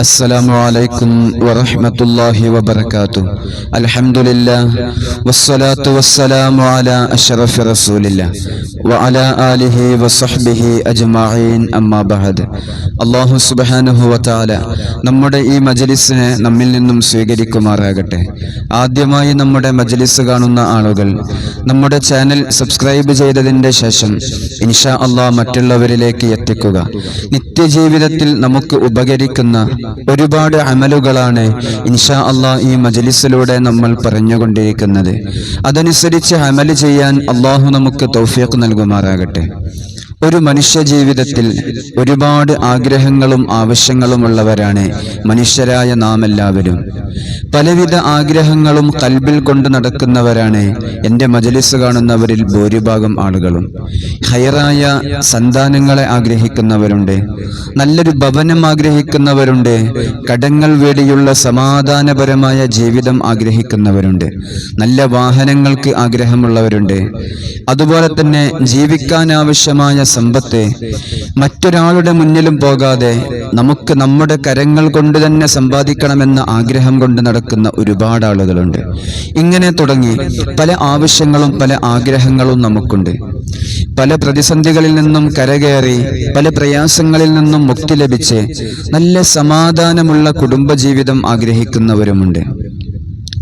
السلام عليكم ورحمة الله وبركاته الحمد لله والصلاة والسلام على أشرف رسول الله وعلى آله وصحبه أجمعين أما بعد അള്ളാഹു സുബാനുഹു വത്താല നമ്മുടെ ഈ മജലിസിനെ നമ്മിൽ നിന്നും സ്വീകരിക്കുമാറാകട്ടെ ആദ്യമായി നമ്മുടെ മജലിസ് കാണുന്ന ആളുകൾ നമ്മുടെ ചാനൽ സബ്സ്ക്രൈബ് ചെയ്തതിൻ്റെ ശേഷം ഇൻഷാ അള്ളാഹ് മറ്റുള്ളവരിലേക്ക് എത്തിക്കുക നിത്യജീവിതത്തിൽ നമുക്ക് ഉപകരിക്കുന്ന ഒരുപാട് അമലുകളാണ് ഇൻഷാ അള്ളാഹ് ഈ മജലിസിലൂടെ നമ്മൾ പറഞ്ഞുകൊണ്ടിരിക്കുന്നത്. അതനുസരിച്ച് അമൽ ചെയ്യാൻ അള്ളാഹു നമുക്ക് തൗഫീഖ് നൽകുമാറാകട്ടെ. ഒരു മനുഷ്യ ജീവിതത്തിൽ ഒരുപാട് ആഗ്രഹങ്ങളും ആവശ്യങ്ങളുമുള്ളവരാണ് മനുഷ്യരായ നാം എല്ലാവരും പലവിധ ആഗ്രഹങ്ങളും കൽബിൽ കൊണ്ട് നടക്കുന്നവരാണ് എന്റെ മജലിസ് കാണുന്നവരിൽ ഭൂരിഭാഗം ആളുകളും. ഹയറായ സന്താനങ്ങളെ ആഗ്രഹിക്കുന്നവരുണ്ട്. നല്ലൊരു ഭവനം ആഗ്രഹിക്കുന്നവരുണ്ട്. കടങ്ങൾ വേടിയുള്ള സമാധാനപരമായ ജീവിതം ആഗ്രഹിക്കുന്നവരുണ്ട്. നല്ല വാഹനങ്ങൾക്ക് ആഗ്രഹമുള്ളവരുണ്ട്. അതുപോലെ തന്നെ ജീവിക്കാൻ ആവശ്യമായ സമ്പത്ത്. മറ്റൊരാളുടെ മുന്നിലും പോകാതെ നമുക്ക് നമ്മുടെ കരങ്ങൾ കൊണ്ട് തന്നെ സമ്പാദിക്കണമെന്ന ആഗ്രഹം കൊണ്ട് നടക്കുന്ന ഒരുപാട് ആളുകളുണ്ട്. ഇങ്ങനെ തുടങ്ങി പല ആവശ്യങ്ങളും പല ആഗ്രഹങ്ങളും നമുക്കുണ്ട്. പല പ്രതിസന്ധികളിൽ നിന്നും കരകയറി പല പ്രയാസങ്ങളിൽ നിന്നും മുക്തി ലഭിച്ച് നല്ല സമാധാനമുള്ള കുടുംബജീവിതം ആഗ്രഹിക്കുന്നവരുമുണ്ട്.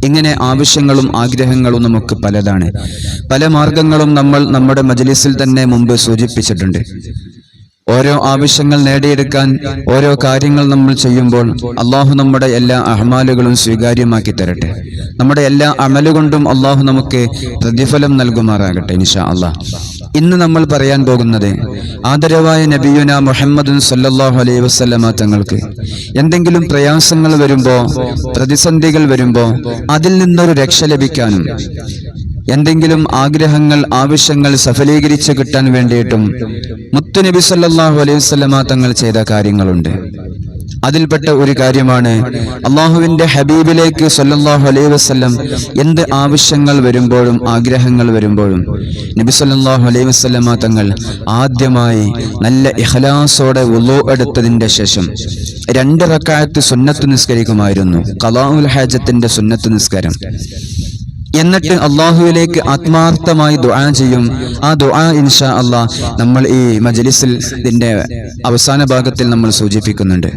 ഇങ്ങനെ ആവശ്യങ്ങളും ആഗ്രഹങ്ങളും നമുക്ക് പലതാണ്. പല മാർഗങ്ങളും നമ്മൾ നമ്മുടെ മജലിസിൽ തന്നെ മുമ്പ് സൂചിപ്പിച്ചിട്ടുണ്ട്. ഓരോ ആവശ്യങ്ങൾ നേടിയെടുക്കാൻ ഓരോ കാര്യങ്ങൾ നമ്മൾ ചെയ്യുമ്പോൾ അള്ളാഹു നമ്മുടെ എല്ലാ അഹ്മാലുകളും സ്വീകാര്യമാക്കി തരട്ടെ. നമ്മുടെ എല്ലാ അമലുകൊണ്ടും അള്ളാഹു നമുക്ക് പ്രതിഫലം നൽകുമാറാകട്ടെ നിഷാ അള്ളാഹ് ഇന്ന് നമ്മൾ പറയാൻ പോകുന്നത് ആദരവായ നബിയുന മുഹമ്മദ് സല്ലാഹു അലൈഹി വസല്ലമ തങ്ങൾക്ക്. എന്തെങ്കിലും പ്രയാസങ്ങൾ വരുമ്പോ പ്രതിസന്ധികൾ വരുമ്പോ അതിൽ നിന്നൊരു രക്ഷ ലഭിക്കാനും എന്തെങ്കിലും ആഗ്രഹങ്ങൾ ആവശ്യങ്ങൾ സഫലീകരിച്ചു കിട്ടാൻ വേണ്ടിയിട്ടും മുത്തുനബി സല്ലാഹു അലൈഹി വസല്ലമ തങ്ങൾ ചെയ്ത കാര്യങ്ങളുണ്ട്. അതിൽപ്പെട്ട ഒരു കാര്യമാണ് അള്ളാഹുവിന്റെ ഹബീബിലേക്ക് സല്ലാഹു അലൈഹി വസല്ലം എന്ത് ആവശ്യങ്ങൾ വരുമ്പോഴും ആഗ്രഹങ്ങൾ വരുമ്പോഴും നബി സല്ലാഹു അലൈഹി വസല്ലമ തങ്ങൾ ആദ്യമായി നല്ല ഇഹലാസോടെ ഉള്ളോ എടുത്തതിന്റെ ശേഷം രണ്ട് റക്കായത്ത് സുന്നത്ത് നിസ്കരിക്കുമായിരുന്നു. ഖലാഉൽ ഹാജത്തിന്റെ സുന്നത്ത് നിസ്കാരം. എന്നിട്ട് അള്ളാഹുവിലേക്ക് ആത്മാർത്ഥമായി ദുആ ചെയ്യും. ആ ദുആ ഇൻഷാ അള്ളാഹ് നമ്മൾ ഈ മജലിസിൽ ഇതിന്റെ അവസാന ഭാഗത്തിൽ നമ്മൾ സൂചിപ്പിക്കുന്നുണ്ട്.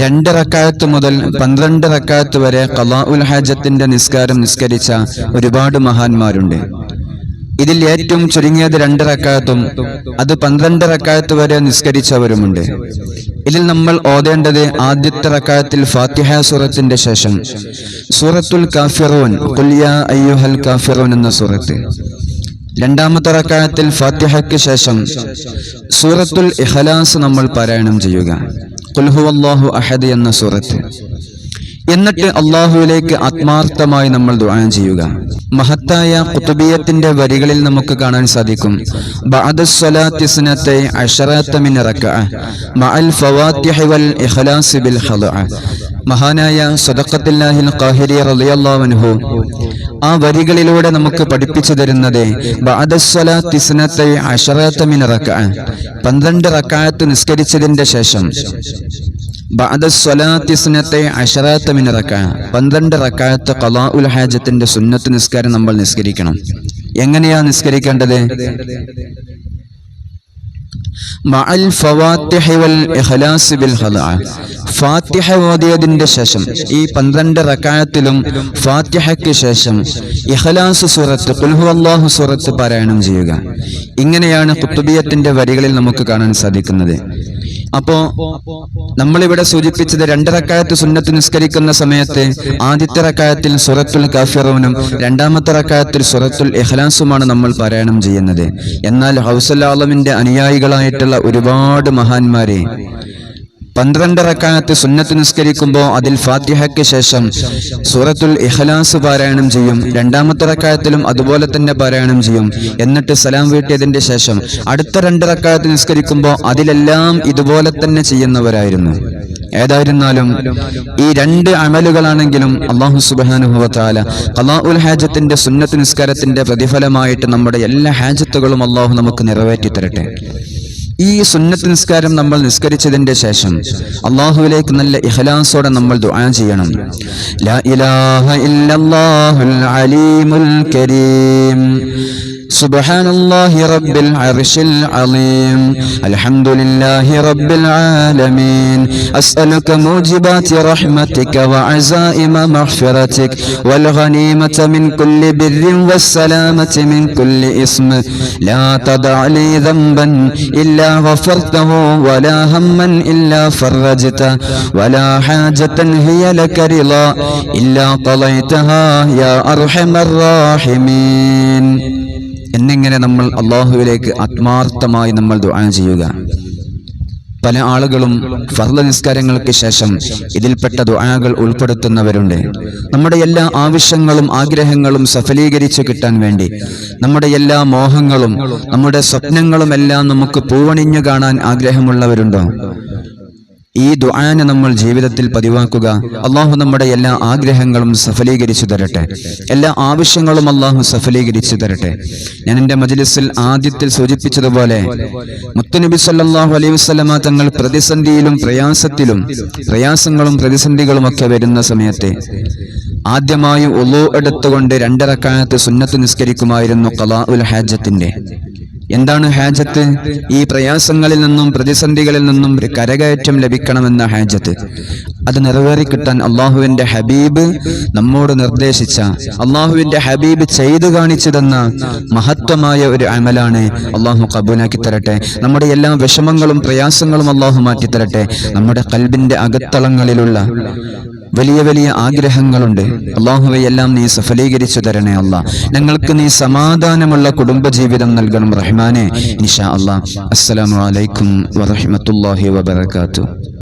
രണ്ട് റക്കായത്ത് മുതൽ പന്ത്രണ്ട് റക്കായത്ത് വരെ കലാ ഉൽ ഹാജത്തിന്റെ നിസ്കാരം നിസ്കരിച്ച ഒരുപാട് മഹാന്മാരുണ്ട്. ഇതിൽ ഏറ്റവും ചുരുങ്ങിയത് രണ്ട് റക്കായത്തും അത് പന്ത്രണ്ട് റക്കായത്ത് വരെ നിസ്കരിച്ചവരുമുണ്ട്. ഇതിൽ നമ്മൾ ഓതേണ്ടത് ആദ്യത്തെ റക്കായത്തിൽ ഫാത്തിഹ സൂറത്തിന്റെ ശേഷം. സൂറത്തുൽ കാഫിറൂൻ കുല്യ അയ്യുഹൽ കാഫിറൂൻ എന്ന സൂറത്ത്. രണ്ടാമത്തെ റക്കായത്തിൽ ഫാത്തിഹയ്ക്ക് ശേഷം സൂറത്തുൽ ഇഖലാസ് നമ്മൾ പാരായണം ചെയ്യുക. കുൽഹു അള്ളാഹു അഹദ് എന്ന സൂറത്ത്. എന്നിട്ട് അള്ളാഹുവിലേക്ക് ആത്മാർത്ഥമായി നമ്മൾ ദുആ ചെയ്യുക. മഹത്തായ കുത്തുബിയത്തിന്റെ വരികളിൽ നമുക്ക് കാണാൻ സാധിക്കും. മഹാനായ സദഖത്തുല്ലാഹിൽ ഖാഹിരി ആ വരികളിലൂടെ നമുക്ക് പഠിപ്പിച്ചു തരുന്നത് പന്ത്രണ്ട് റക്കായത്ത് നിസ്കരിച്ചതിന്റെ മിൻ റക്അ 12 റക്അത്ത് നിസ്കരിച്ചതിന്റെ ശേഷം പന്ത്രണ്ട് റക്കായത്ത് ഖലാഉൽ ഹാജത്തിന്റെ സുന്നത്ത് നിസ്കാരം നമ്മൾ നിസ്കരിക്കണം. എങ്ങനെയാ നിസ്കരിക്കേണ്ടത്? ഫാത്തിഹ ഓതിയതിന്റെ ശേഷം ഈ പന്ത്രണ്ട് റക്കായത്തിലും ഫാത്തിഹയ്ക്ക് ശേഷം ഇഖ്ലാസ് സൂറത്ത് ഖുൽഹു അല്ലാഹു സൂറത്ത് പാരായണം ചെയ്യുക. ഇങ്ങനെയാണ് കുത്തുബിയത്തിന്റെ വരികളിൽ നമുക്ക് കാണാൻ സാധിക്കുന്നത്. അപ്പോ നമ്മളിവിടെ സൂചിപ്പിച്ചത് രണ്ട് റക്കായത്ത് സുന്നത്ത് നിസ്കരിക്കുന്ന സമയത്ത് ആദ്യത്തെ റക്കായത്തിൽ സുറത്തുൽ കാഫിറൂനും രണ്ടാമത്തെ റക്കായത്തിൽ സുറത്തുൽ ഇഖ്ലാസുമാണ് നമ്മൾ പാരായണം ചെയ്യുന്നത്. എന്നാൽ ഹൗസുൽ അനുയായികളായിട്ടുള്ള ഒരുപാട് മഹാന്മാരെ പന്ത്രണ്ട് റക്കാനത്ത് സുന്നത്ത് നിസ്കരിക്കുമ്പോൾ അതിൽ ഫാത്തിഹയ്ക്ക് ശേഷം സൂറത്തുൽ ഇഖ്ലാസ് പാരായണം ചെയ്യും. രണ്ടാമത്തെ റക്കായത്തിലും അതുപോലെ തന്നെ പാരായണം ചെയ്യും. എന്നിട്ട് സലാം വീട്ടിയതിന്റെ ശേഷം അടുത്ത രണ്ട് റക്കായത്ത് നിസ്കരിക്കുമ്പോൾ അതിലെല്ലാം ഇതുപോലെ തന്നെ ചെയ്യുന്നവരായിരുന്നു. ഏതായിരുന്നാലും ഈ രണ്ട് അമലുകളാണെങ്കിലും അള്ളാഹു സുബാനുഭവത്താല അള്ളാഹുൽ ഹാജത്തിന്റെ സുന്നത്ത് നിസ്കാരത്തിന്റെ പ്രതിഫലമായിട്ട് നമ്മുടെ എല്ലാ ഹാജത്തുകളും അള്ളാഹു നമുക്ക് നിറവേറ്റി തരട്ടെ ഈ സുന്നത്ത് നിസ്കാരം നമ്മൾ നിസ്കരിച്ചതിന്റെ ശേഷം അള്ളാഹുവിലേക്ക് നല്ല ഇഹലാസോടെ നമ്മൾ ദുആ ചെയ്യണം. ലാ ഇലാഹ ഇല്ലല്ലാഹുൽ അലീമുൽ കരീം. سبحان الله رب العرش العظيم. الحمد لله رب العالمين. أسألك موجبات رحمتك وعزائم مغفرتك. والغنيمة من كل بر والسلامة من كل اسم لا تدع لي ذنبا إلا غفرته ولا هما إلا فرجته. ولا حاجة هي لك رضا إلا قضيتها يا أرحم الراحمين. എന്നിങ്ങനെ നമ്മൾ അള്ളാഹുവിലേക്ക് ആത്മാർത്ഥമായി നമ്മൾ ദുആ ചെയ്യുക? പല ആളുകളും ഫർദ നിസ്കാരങ്ങൾക്ക് ശേഷം ഇതിൽപ്പെട്ട ദുആകൾ ഉൾപ്പെടുത്തുന്നവരുണ്ട്. നമ്മുടെ എല്ലാ ആവശ്യങ്ങളും ആഗ്രഹങ്ങളും സഫലീകരിച്ചു കിട്ടാൻ വേണ്ടി നമ്മുടെ എല്ലാ മോഹങ്ങളും നമ്മുടെ സ്വപ്നങ്ങളും എല്ലാം നമുക്ക് പൂവണിഞ്ഞു കാണാൻ ആഗ്രഹമുള്ളവരുണ്ടോ? ഈ ദുആനെ നമ്മൾ ജീവിതത്തിൽ പതിവാക്കുക. അള്ളാഹു നമ്മുടെ എല്ലാ ആഗ്രഹങ്ങളും സഫലീകരിച്ചു തരട്ടെ. എല്ലാ ആവശ്യങ്ങളും അള്ളാഹു സഫലീകരിച്ചു തരട്ടെ. ഞാൻ എന്റെ മജ്ലിസിൽ ആദ്യത്തിൽ സൂചിപ്പിച്ചതുപോലെ മുത്തുനബി സല്ലല്ലാഹു അലൈഹി വസല്ലമ തങ്ങൾ പ്രതിസന്ധിയിലും പ്രയാസത്തിലും പ്രയാസങ്ങളും പ്രതിസന്ധികളും ഒക്കെ വരുന്ന സമയത്തെ ആദ്യമായി ഒലു എടുത്തുകൊണ്ട് രണ്ടിറക്കാലത്ത് സുന്നത്ത് നിസ്കരിക്കുമായിരുന്നു ഖലാഉൽ ഹാജത്തിന്റെ. എന്താണ് ഹാജത്ത്? ഈ പ്രയാസങ്ങളിൽ നിന്നും പ്രതിസന്ധികളിൽ നിന്നും ഒരു കരകയറ്റം ലഭിക്കണമെന്ന ഹാജത്ത്. അത് നിറവേറി കിട്ടാൻ അള്ളാഹുവിന്റെ ഹബീബ് നമ്മോട് നിർദ്ദേശിച്ച അള്ളാഹുവിന്റെ ഹബീബ് ചെയ്തു കാണിച്ചു തന്ന മഹത്വമായ ഒരു അമലാണ് അള്ളാഹു കബൂലാക്കി തരട്ടെ. നമ്മുടെ എല്ലാ വിഷമങ്ങളും പ്രയാസങ്ങളും അള്ളാഹു മാറ്റിത്തരട്ടെ. നമ്മുടെ കൽബിന്റെ അകത്തളങ്ങളിലുള്ള വലിയ വലിയ ആഗ്രഹങ്ങളുണ്ട്. അള്ളാഹുവയെല്ലാം നീ സഫലീകരിച്ചു തരണേ അല്ല ഞങ്ങൾക്ക് നീ സമാധാനമുള്ള കുടുംബജീവിതം നൽകണം റഹ്മാനെ. ഇൻഷാ അല്ലാ അസ്സലാമലൈക്കും വറഹ്മത്തുള്ളാഹി വബറകാതുഹു.